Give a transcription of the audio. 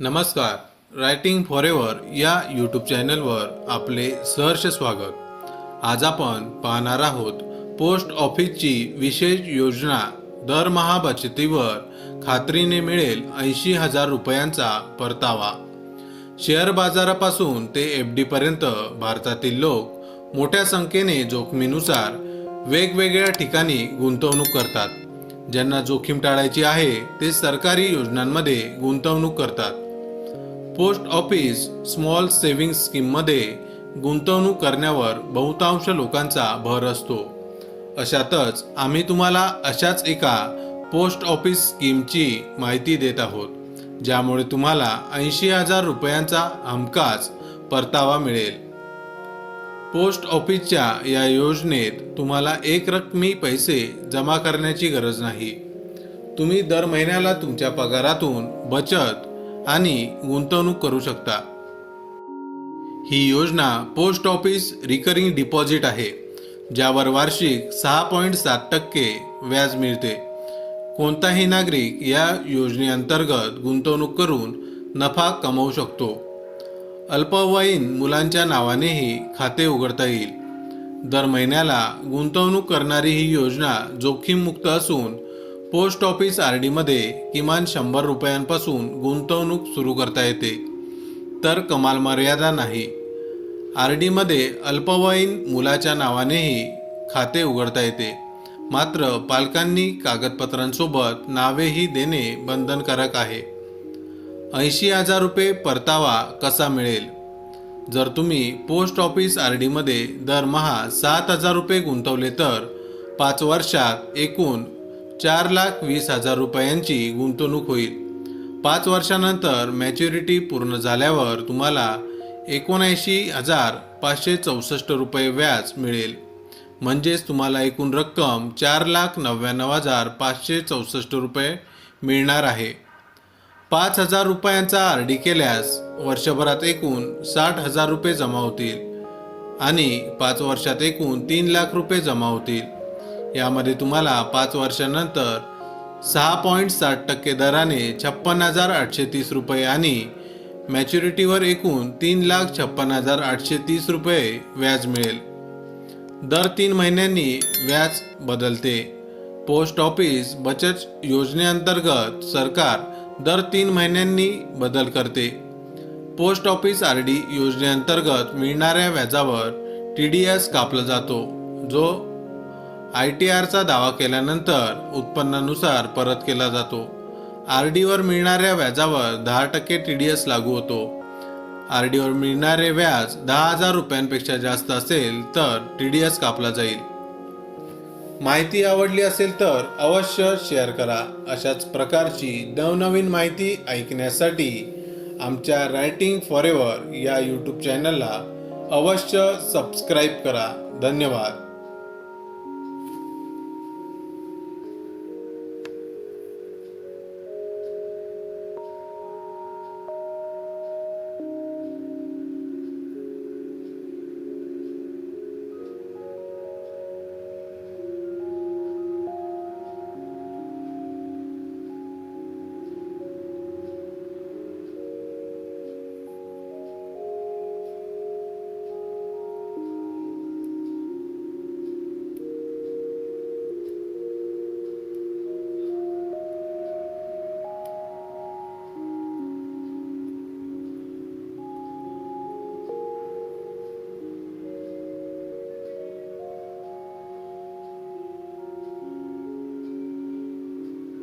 नमस्कार. Writing for ever या YouTube चॅनलवर आपले सहर्ष स्वागत. आज आपण पाहणार आहोत पोस्ट ऑफिसची विशेष योजना दरमहा बचतीवर खात्रीने मिळेल ऐंशी हजार रुपयांचा परतावा. शेअर बाजारापासून ते एफ डीपर्यंत भारतातील लोक मोठ्या संख्येने जोखमीनुसार वेगवेगळ्या ठिकाणी गुंतवणूक करतात. ज्यांना जोखीम टाळायची आहे ते सरकारी योजनांमध्ये गुंतवणूक करतात. पोस्ट ऑफिस स्मॉल सेव्हिंग स्कीममध्ये गुंतवणूक करण्यावर बहुतांश लोकांचा भर असतो. अशातच आम्ही तुम्हाला अशाच एका पोस्ट ऑफिस स्कीमची माहिती देत आहोत ज्यामुळे तुम्हाला ऐंशी हजार रुपयांचा हमखास परतावा मिळेल. पोस्ट ऑफिसच्या या योजनेत तुम्हाला एक रकमी पैसे जमा करण्याची गरज नाही. तुम्ही दर महिन्याला तुमच्या पगारातून बचत आणि गुंतवणूक करू शकता. ही योजना पोस्ट ऑफिस रिकरिंग डिपॉझिट आहे ज्यावर वार्षिक सहा पॉईंट सात टक्के व्याज मिळते. कोणताही नागरिक या योजनेअंतर्गत गुंतवणूक करून नफा कमवू शकतो. अल्पवयीन मुलांच्या नावानेही खाते उघडता येईल. दर महिन्याला गुंतवणूक करणारी ही योजना जोखीममुक्त असून पोस्ट ऑफिस आर डीमध्ये किमान शंभर रुपयांपासून गुंतवणूक सुरू करता येते. तर कमाल मर्यादा नाही. आर डीमध्ये अल्पवयीन मुलाच्या नावानेही खाते उघडता येते. मात्र पालकांनी कागदपत्रांसोबत नावेही देणे बंधनकारक आहे. ऐंशी हजार रुपये परतावा कसा मिळेल? जर तुम्ही पोस्ट ऑफिस आर डीमध्ये दरमहा सात हजार रुपये गुंतवले तर पाच वर्षात एकूण चार लाख वीस हजार रुपयांची गुंतवणूक होईल. पाच वर्षानंतर मॅच्युरिटी पूर्ण झाल्यावर तुम्हाला एकोणऐंशी हजार पाचशे चौसष्ट रुपये व्याज मिळेल. म्हणजेच तुम्हाला एकूण रक्कम चार लाख नव्याण्णव हजार पाचशे चौसष्ट रुपये मिळणार आहे. पाच हजार रुपयांचा आर डी केल्यास वर्षभरात एकूण साठ हजार रुपये जमा होतील आणि पाच वर्षात एकूण तीन लाख रुपये जमा होतील. यामध्ये तुम्हाला पाच वर्षानंतर सहा पॉईंट साठ टक्के दराने छप्पन हजार आठशे तीस रुपये आणि मॅच्युरिटीवर एकूण तीन लाख छप्पन हजार आठशे तीस रुपये व्याज मिळेल. दर तीन महिन्यांनी व्याज बदलते. पोस्ट ऑफिस बचत योजनेअंतर्गत सरकार दर तीन महिन्यांनी बदल करते. पोस्ट ऑफिस आर डी योजनेअंतर्गत मिळणाऱ्या व्याजावर टी डी एस कापला जातो जो आय टी आरचा दावा केल्यानंतर उत्पन्नानुसार परत केला जातो. आर डीवर मिळणाऱ्या व्याजावर दहा टक्के टी डी एस लागू होतो. आर डीवर मिळणारे व्याज दहा हजार रुपयांपेक्षा जास्त असेल तर टी डी एस कापला जाईल. माहिती आवडली असेल तर अवश्य शेअर करा. अशाच प्रकारची नवनवीन माहिती ऐकण्यासाठी आमच्या रायटिंग फॉरेवर या यूट्यूब चॅनलला अवश्य सबस्क्राईब करा. धन्यवाद.